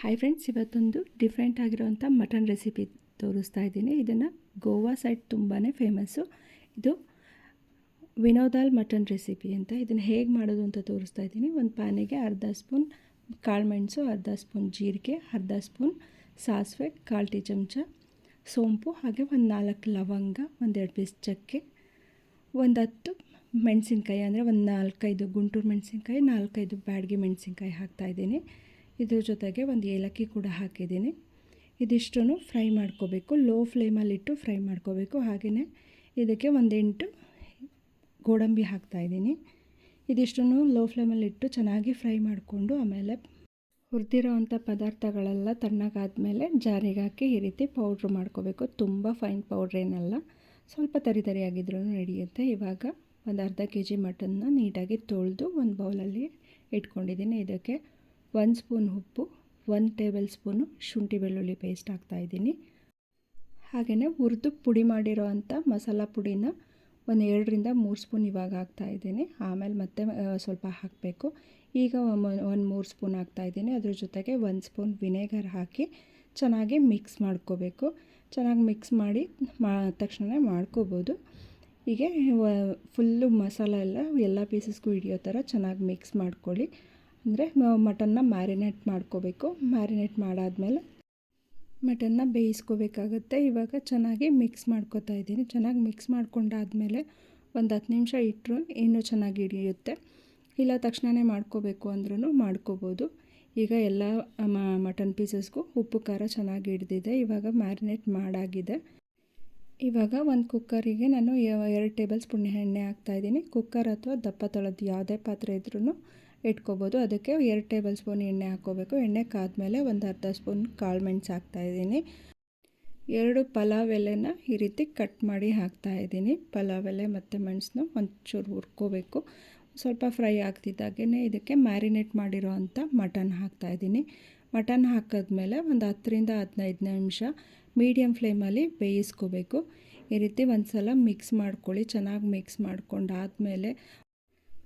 Hi friends ಇವತ್ತೊಂದು different ಆಗಿರೋವಂಥ mutton recipe ತೋರಿಸ್ತಾ ಇದ್ದೀನಿ. ಇದನ್ನು ಗೋವಾ ಸೈಡ್ ತುಂಬಾ ಫೇಮಸ್ಸು ಇದು ವಿನೋದಾಲ್ ಮಟನ್ ರೆಸಿಪಿ ಅಂತ. ಇದನ್ನು ಹೇಗೆ ಮಾಡೋದು ಅಂತ ತೋರಿಸ್ತಾ ಇದ್ದೀನಿ. ಒಂದು ಪ್ಯಾನಿಗೆ ಅರ್ಧ ಸ್ಪೂನ್ ಕಾಳು ಮೆಣಸು, ಅರ್ಧ ಸ್ಪೂನ್ ಜೀರಿಗೆ, ಅರ್ಧ ಸ್ಪೂನ್ ಸಾಸಿವೆ, ಕಾಲು ಟೀ ಚಮಚ, ಸೋಂಪು, ಹಾಗೆ ಒಂದು ನಾಲ್ಕು ಲವಂಗ ಒಂದೆರಡು ಪೀಸ್ ಚಕ್ಕೆ, ಒಂದು ಹತ್ತು ಮೆಣಸಿನ್ಕಾಯಿ, ಅಂದರೆ ಒಂದು ನಾಲ್ಕೈದು ಗುಂಟೂರು ಮೆಣಸಿನ್ಕಾಯಿ, ನಾಲ್ಕೈದು ಬ್ಯಾಡ್ಗೆ ಮೆಣಸಿನ್ಕಾಯಿ ಹಾಕ್ತಾಯಿದ್ದೀನಿ ಇದ್ರ ಜೊತೆಗೆ ಒಂದು ಏಲಕ್ಕಿ ಕೂಡ ಹಾಕಿದ್ದೀನಿ. ಇದಿಷ್ಟೂ ಫ್ರೈ ಮಾಡ್ಕೋಬೇಕು. ಲೋ ಫ್ಲೇಮಲ್ಲಿಟ್ಟು ಫ್ರೈ ಮಾಡ್ಕೋಬೇಕು. ಹಾಗೆಯೇ ಇದಕ್ಕೆ ಒಂದೆಂಟು ಗೋಡಂಬಿ ಹಾಕ್ತಾಯಿದ್ದೀನಿ ಇದಿಷ್ಟನ್ನು ಲೋ ಫ್ಲೇಮಲ್ಲಿಟ್ಟು ಚೆನ್ನಾಗಿ ಫ್ರೈ ಮಾಡಿಕೊಂಡು ಆಮೇಲೆ ಹುರಿದಿರೋ ಅಂಥ ಪದಾರ್ಥಗಳೆಲ್ಲ ತಣ್ಣಗಾದಮೇಲೆ ಜಾರಿಗೆ ಹಾಕಿ ಈ ರೀತಿ ಪೌಡ್ರ್ ಮಾಡ್ಕೋಬೇಕು. ತುಂಬ ಫೈನ್ ಪೌಡ್ರ್ ಏನಲ್ಲ. ಸ್ವಲ್ಪ ತರಿ ತರಿಯಾಗಿದ್ರೂ ನಡೆಯುತ್ತೆ. ಇವಾಗ ಒಂದು ಅರ್ಧ ಕೆ ಜಿ ಮಟನ್ನ ನೀಟಾಗಿ ತೊಳೆದು ಒಂದು ಬೌಲಲ್ಲಿ ಇಟ್ಕೊಂಡಿದ್ದೀನಿ. ಇದಕ್ಕೆ ಒಂದು ಸ್ಪೂನ್ ಉಪ್ಪು, ಒಂದು ಟೇಬಲ್ ಸ್ಪೂನು ಶುಂಠಿ ಬೆಳ್ಳುಳ್ಳಿ ಪೇಸ್ಟ್ ಹಾಕ್ತಾಯಿದ್ದೀನಿ ಹಾಗೆಯೇ ಹುರಿದು ಪುಡಿ ಮಾಡಿರೋ ಅಂಥ ಮಸಾಲ ಪುಡಿನ ಒಂದು ಎರಡರಿಂದ ಮೂರು ಸ್ಪೂನ್ ಇವಾಗ ಹಾಕ್ತಾಯಿದ್ದೀನಿ ಆಮೇಲೆ ಮತ್ತೆ ಸ್ವಲ್ಪ ಹಾಕಬೇಕು. ಈಗ ಒಂದು ಮೂರು ಸ್ಪೂನ್ ಹಾಕ್ತಾಯಿದ್ದೀನಿ ಅದ್ರ ಜೊತೆಗೆ ಒಂದು ಸ್ಪೂನ್ ವಿನೆಗರ್ ಹಾಕಿ ಚೆನ್ನಾಗಿ ಮಿಕ್ಸ್ ಮಾಡ್ಕೋಬೇಕು. ಚೆನ್ನಾಗಿ ಮಿಕ್ಸ್ ಮಾಡಿ ಮಾ ತಕ್ಷಣ ಮಾಡ್ಕೋಬೋದು. ಹೀಗೆ ಫುಲ್ಲು ಮಸಾಲ ಎಲ್ಲ ಎಲ್ಲ ಪೀಸಸ್ಗೂ ಹಿಡಿಯೋ ಥರ ಚೆನ್ನಾಗಿ ಮಿಕ್ಸ್ ಮಾಡ್ಕೊಳ್ಳಿ. ಅಂದರೆ ಮಟನ್ನ ಮ್ಯಾರಿನೇಟ್ ಮಾಡ್ಕೋಬೇಕು. ಮ್ಯಾರಿನೇಟ್ ಮಾಡಾದಮೇಲೆ ಮಟನ್ನ ಬೇಯಿಸ್ಕೋಬೇಕಾಗತ್ತೆ. ಇವಾಗ ಚೆನ್ನಾಗಿ ಮಿಕ್ಸ್ ಮಾಡ್ಕೋತಾ ಇದ್ದೀನಿ. ಚೆನ್ನಾಗಿ ಮಿಕ್ಸ್ ಮಾಡ್ಕೊಂಡಾದಮೇಲೆ ಒಂದು ಹತ್ತು ನಿಮಿಷ ಇಟ್ಟರು ಇನ್ನೂ ಚೆನ್ನಾಗಿ ಹಿಡಿಯುತ್ತೆ. ಇಲ್ಲ ತಕ್ಷಣವೇ ಮಾಡ್ಕೋಬೇಕು ಅಂದ್ರೂ ಮಾಡ್ಕೋಬೋದು. ಈಗ ಎಲ್ಲ ಮಟನ್ ಪೀಸಸ್ಗೂ ಉಪ್ಪು, ಖಾರ ಚೆನ್ನಾಗಿ ಹಿಡ್ದಿದೆ. ಇವಾಗ ಮ್ಯಾರಿನೇಟ್ ಮಾಡಾಗಿದೆ. ಇವಾಗ ಒಂದು ಕುಕ್ಕರಿಗೆ ನಾನು ಎರಡು ಟೇಬಲ್ ಸ್ಪೂನ್ ಎಣ್ಣೆ ಹಾಕ್ತಾಯಿದ್ದೀನಿ ಕುಕ್ಕರ್ ಅಥವಾ ದಪ್ಪ ತೊಳೆದು ಯಾವುದೇ ಪಾತ್ರೆ ಇದ್ರೂ ಇಟ್ಕೋಬೋದು. ಅದಕ್ಕೆ ಎರಡು ಟೇಬಲ್ ಸ್ಪೂನ್ ಎಣ್ಣೆ ಹಾಕ್ಕೋಬೇಕು. ಎಣ್ಣೆ ಕಾದ್ಮೇಲೆ ಒಂದು ಅರ್ಧ ಸ್ಪೂನ್ ಕಾಳು ಮೆಣಸು ಹಾಕ್ತಾಯಿದ್ದೀನಿ ಎರಡು ಪಲಾವ್ ಎಲೆನ ಈ ರೀತಿ ಕಟ್ ಮಾಡಿ ಹಾಕ್ತಾಯಿದ್ದೀನಿ ಪಲಾವ್ ಎಲೆ ಮತ್ತು ಮೆಣಸನ್ನ ಒಂಚೂರು ಹುರ್ಕೋಬೇಕು. ಸ್ವಲ್ಪ ಫ್ರೈ ಆಗ್ತಿದ್ದಾಗೇ ಇದಕ್ಕೆ ಮ್ಯಾರಿನೇಟ್ ಮಾಡಿರೋ ಅಂಥ ಮಟನ್ ಹಾಕ್ತಾಯಿದ್ದೀನಿ ಮಟನ್ ಹಾಕಿದ್ಮೇಲೆ ಒಂದು ಹತ್ತರಿಂದ ಹದಿನೈದು ನಿಮಿಷ ಮೀಡಿಯಮ್ ಫ್ಲೇಮಲ್ಲಿ ಬೇಯಿಸ್ಕೋಬೇಕು. ಈ ರೀತಿ ಒಂದು ಸಲ ಮಿಕ್ಸ್ ಮಾಡ್ಕೊಳ್ಳಿ. ಚೆನ್ನಾಗಿ ಮಿಕ್ಸ್ ಮಾಡ್ಕೊಂಡಾದಮೇಲೆ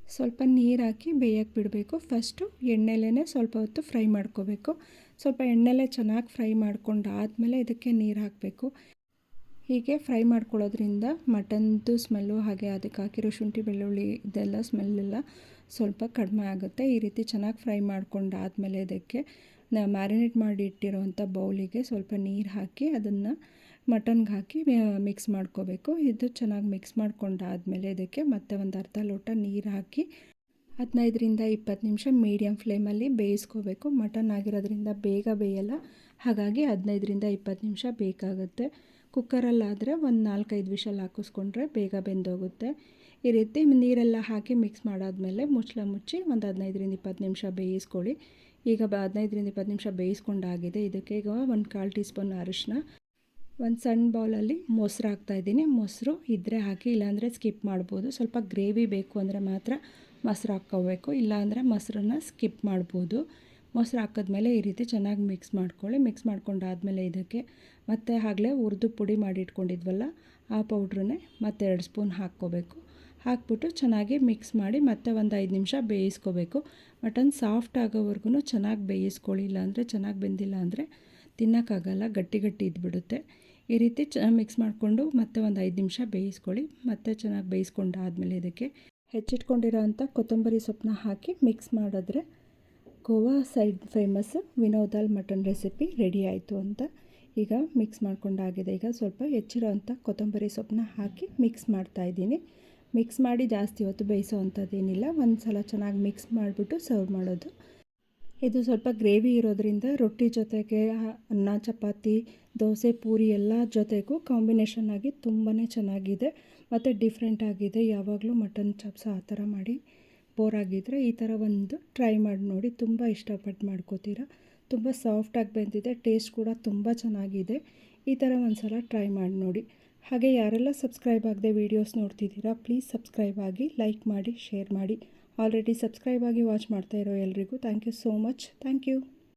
ಸ್ವಲ್ಪ ನೀರು ಹಾಕಿ ಬೇಯಕ್ಕೆ ಬಿಡಬೇಕು. ಫಸ್ಟು ಎಣ್ಣೆಲೇ ಸ್ವಲ್ಪ ಹೊತ್ತು ಫ್ರೈ ಮಾಡ್ಕೋಬೇಕು. ಸ್ವಲ್ಪ ಎಣ್ಣೆಲೆ ಚೆನ್ನಾಗಿ ಫ್ರೈ ಮಾಡ್ಕೊಂಡು ಆದಮೇಲೆ ಇದಕ್ಕೆ ನೀರು ಹಾಕಬೇಕು. ಹೀಗೆ ಫ್ರೈ ಮಾಡ್ಕೊಳ್ಳೋದ್ರಿಂದ ಮಟನ್ದು ಸ್ಮೆಲ್ಲು ಹಾಗೆ ಅದಕ್ಕೆ ಹಾಕಿರೋ ಶುಂಠಿ ಬೆಳ್ಳುಳ್ಳಿ ಇದೆಲ್ಲ ಸ್ಮೆಲ್ಲೆಲ್ಲ ಸ್ವಲ್ಪ ಕಡಿಮೆ ಆಗುತ್ತೆ. ಈ ರೀತಿ ಚೆನ್ನಾಗಿ ಫ್ರೈ ಮಾಡ್ಕೊಂಡು ಆದಮೇಲೆ ಇದಕ್ಕೆ ಮ್ಯಾರಿನೇಟ್ ಮಾಡಿ ಇಟ್ಟಿರೋವಂಥ ಬೌಲಿಗೆ ಸ್ವಲ್ಪ ನೀರು ಹಾಕಿ ಅದನ್ನು ಮಟನ್ಗೆ ಹಾಕಿ ಮಿಕ್ಸ್ ಮಾಡ್ಕೋಬೇಕು. ಇದು ಚೆನ್ನಾಗಿ ಮಿಕ್ಸ್ ಮಾಡ್ಕೊಂಡಾದಮೇಲೆ ಇದಕ್ಕೆ ಮತ್ತೆ ಒಂದು ಅರ್ಧ ಲೋಟ ನೀರು ಹಾಕಿ ಹದಿನೈದರಿಂದ ಇಪ್ಪತ್ತು ನಿಮಿಷ ಮೀಡಿಯಮ್ ಫ್ಲೇಮಲ್ಲಿ ಬೇಯಿಸ್ಕೋಬೇಕು. ಮಟನ್ ಆಗಿರೋದ್ರಿಂದ ಬೇಗ ಬೇಯಲ್ಲ. ಹಾಗಾಗಿ ಹದಿನೈದರಿಂದ ಇಪ್ಪತ್ತು ನಿಮಿಷ ಬೇಕಾಗುತ್ತೆ. ಕುಕ್ಕರಲ್ಲಾದರೆ ಒಂದು ನಾಲ್ಕೈದು ವಿಷಲ್ ಹಾಕಿಸ್ಕೊಂಡ್ರೆ ಬೇಗ ಬೆಂದೋಗುತ್ತೆ. ಈ ರೀತಿ ನೀರೆಲ್ಲ ಹಾಕಿ ಮಿಕ್ಸ್ ಮಾಡಾದಮೇಲೆ ಮುಚ್ಚಳ ಮುಚ್ಚಿ ಒಂದು ಹದಿನೈದರಿಂದ ಇಪ್ಪತ್ತು ನಿಮಿಷ ಬೇಯಿಸ್ಕೊಳ್ಳಿ. ಈಗ ಬ, ಹದಿನೈದರಿಂದ ಇಪ್ಪತ್ತು ನಿಮಿಷ ಬೇಯಿಸ್ಕೊಂಡಾಗಿದೆ. ಇದಕ್ಕೆ ಈಗ ಒಂದು ಕಾಲು ಟೀ ಸ್ಪೂನ್ ಅರಿಶಿನ ಒಂದು ಸಣ್ಣ ಬೌಲಲ್ಲಿ ಮೊಸರು ಹಾಕ್ತಾಯಿದ್ದೀನಿ ಮೊಸರು ಇದ್ದರೆ ಹಾಕಿ, ಇಲ್ಲಾಂದರೆ ಸ್ಕಿಪ್ ಮಾಡ್ಬೋದು. ಸ್ವಲ್ಪ ಗ್ರೇವಿ ಬೇಕು ಅಂದರೆ ಮಾತ್ರ ಮೊಸರು ಹಾಕ್ಕೋಬೇಕು. ಇಲ್ಲಾಂದರೆ ಮೊಸರನ್ನ ಸ್ಕಿಪ್ ಮಾಡ್ಬೋದು. ಮೊಸರು ಹಾಕಿದ್ಮೇಲೆ ಈ ರೀತಿ ಚೆನ್ನಾಗಿ ಮಿಕ್ಸ್ ಮಾಡ್ಕೊಳ್ಳಿ. ಮಿಕ್ಸ್ ಮಾಡ್ಕೊಂಡಾದಮೇಲೆ ಇದಕ್ಕೆ ಮತ್ತೆ ಆಗಲೇ ಹುರಿದು ಪುಡಿ ಮಾಡಿ ಇಟ್ಕೊಂಡಿದ್ವಲ್ಲ, ಆ ಪೌಡ್ರನ್ನೇ ಮತ್ತೆ ಎರಡು ಸ್ಪೂನ್ ಹಾಕ್ಕೋಬೇಕು. ಹಾಕ್ಬಿಟ್ಟು ಚೆನ್ನಾಗಿ ಮಿಕ್ಸ್ ಮಾಡಿ ಮತ್ತೆ ಒಂದು ಐದು ನಿಮಿಷ ಬೇಯಿಸ್ಕೋಬೇಕು. ಮಟನ್ ಸಾಫ್ಟ್ ಆಗೋವರೆಗೂ ಚೆನ್ನಾಗಿ ಬೇಯಿಸ್ಕೊಳ್ಳಿ. ಇಲ್ಲಾಂದರೆ ಚೆನ್ನಾಗಿ ಬೆಂದಿಲ್ಲ ಅಂದರೆ ತಿನ್ನೋಕ್ಕಾಗಲ್ಲ. ಗಟ್ಟಿ ಗಟ್ಟಿ ಇದ್ಬಿಡುತ್ತೆ. ಈ ರೀತಿ ಚೆನ್ನಾಗಿ ಮಿಕ್ಸ್ ಮಾಡಿಕೊಂಡು ಮತ್ತೆ ಒಂದು ಐದು ನಿಮಿಷ ಬೇಯಿಸ್ಕೊಳ್ಳಿ. ಮತ್ತೆ ಚೆನ್ನಾಗಿ ಬೇಯಿಸ್ಕೊಂಡು ಆದಮೇಲೆ ಇದಕ್ಕೆ ಹೆಚ್ಚಿಟ್ಕೊಂಡಿರೋ ಅಂಥ ಕೊತ್ತಂಬರಿ ಸೊಪ್ಪನ್ನ ಹಾಕಿ ಮಿಕ್ಸ್ ಮಾಡಿದ್ರೆ Goa side famous vindaloo mutton recipe ready ಆಯಿತು ಅಂತ ಈಗ ಮಿಕ್ಸ್ ಮಾಡ್ಕೊಂಡಾಗಿದೆ. ಈಗ ಸ್ವಲ್ಪ ಹೆಚ್ಚಿರೋ ಅಂಥ ಕೊತ್ತಂಬರಿ ಸೊಪ್ಪನ್ನ ಹಾಕಿ ಮಿಕ್ಸ್ ಮಾಡ್ತಾಯಿದ್ದೀನಿ ಮಿಕ್ಸ್ ಮಾಡಿ ಜಾಸ್ತಿ ಹೊತ್ತು ಬೇಯಿಸೋ ಅಂಥದ್ದೇನಿಲ್ಲ. ಒಂದು ಸಲ ಚೆನ್ನಾಗಿ ಮಿಕ್ಸ್ ಮಾಡಿಬಿಟ್ಟು ಸರ್ವ್ ಮಾಡೋದು. ಇದು ಸ್ವಲ್ಪ ಗ್ರೇವಿ ಇರೋದ್ರಿಂದ ರೊಟ್ಟಿ ಜೊತೆಗೆ ಅನ್ನ, ಚಪಾತಿ, ದೋಸೆ, ಪೂರಿ ಎಲ್ಲ ಜೊತೆಗೂ ಕಾಂಬಿನೇಷನ್ ಆಗಿ ತುಂಬಾ ಚೆನ್ನಾಗಿದೆ. ಮತ್ತು ಡಿಫ್ರೆಂಟ್ ಆಗಿದೆ. ಯಾವಾಗಲೂ ಮಟನ್ ಚಾಪ್ಸ್ ಆ ಥರ ಮಾಡಿ ಬೋರ್ ಆಗಿದ್ದರೆ ಈ ಥರ ಒಂದು ಟ್ರೈ ಮಾಡಿ ನೋಡಿ ತುಂಬ ಇಷ್ಟಪಟ್ಟು ಮಾಡ್ಕೋತೀರಾ. ತುಂಬ ಸಾಫ್ಟಾಗಿ ಬೆಂದಿದೆ. ಟೇಸ್ಟ್ ಕೂಡ ತುಂಬ ಚೆನ್ನಾಗಿದೆ. ಈ ಥರ ಒಂದು ಸಲ ಟ್ರೈ ಮಾಡಿ ನೋಡಿ. ಹಾಗೆ ಯಾರೆಲ್ಲ ಸಬ್ಸ್ಕ್ರೈಬ್ ಆಗದೆ ವೀಡಿಯೋಸ್ ನೋಡ್ತಿದ್ದೀರಾ ಪ್ಲೀಸ್ ಸಬ್ಸ್ಕ್ರೈಬ್ ಆಗಿ ಲೈಕ್ ಮಾಡಿ ಶೇರ್ ಮಾಡಿ. ಆಲ್ರೆಡಿ ಸಬ್ಸ್ಕ್ರೈಬ್ ಆಗಿ ವಾಚ್ ಮಾಡ್ತಾ ಇರೋ ಎಲ್ರಿಗೂ thank you so much thank you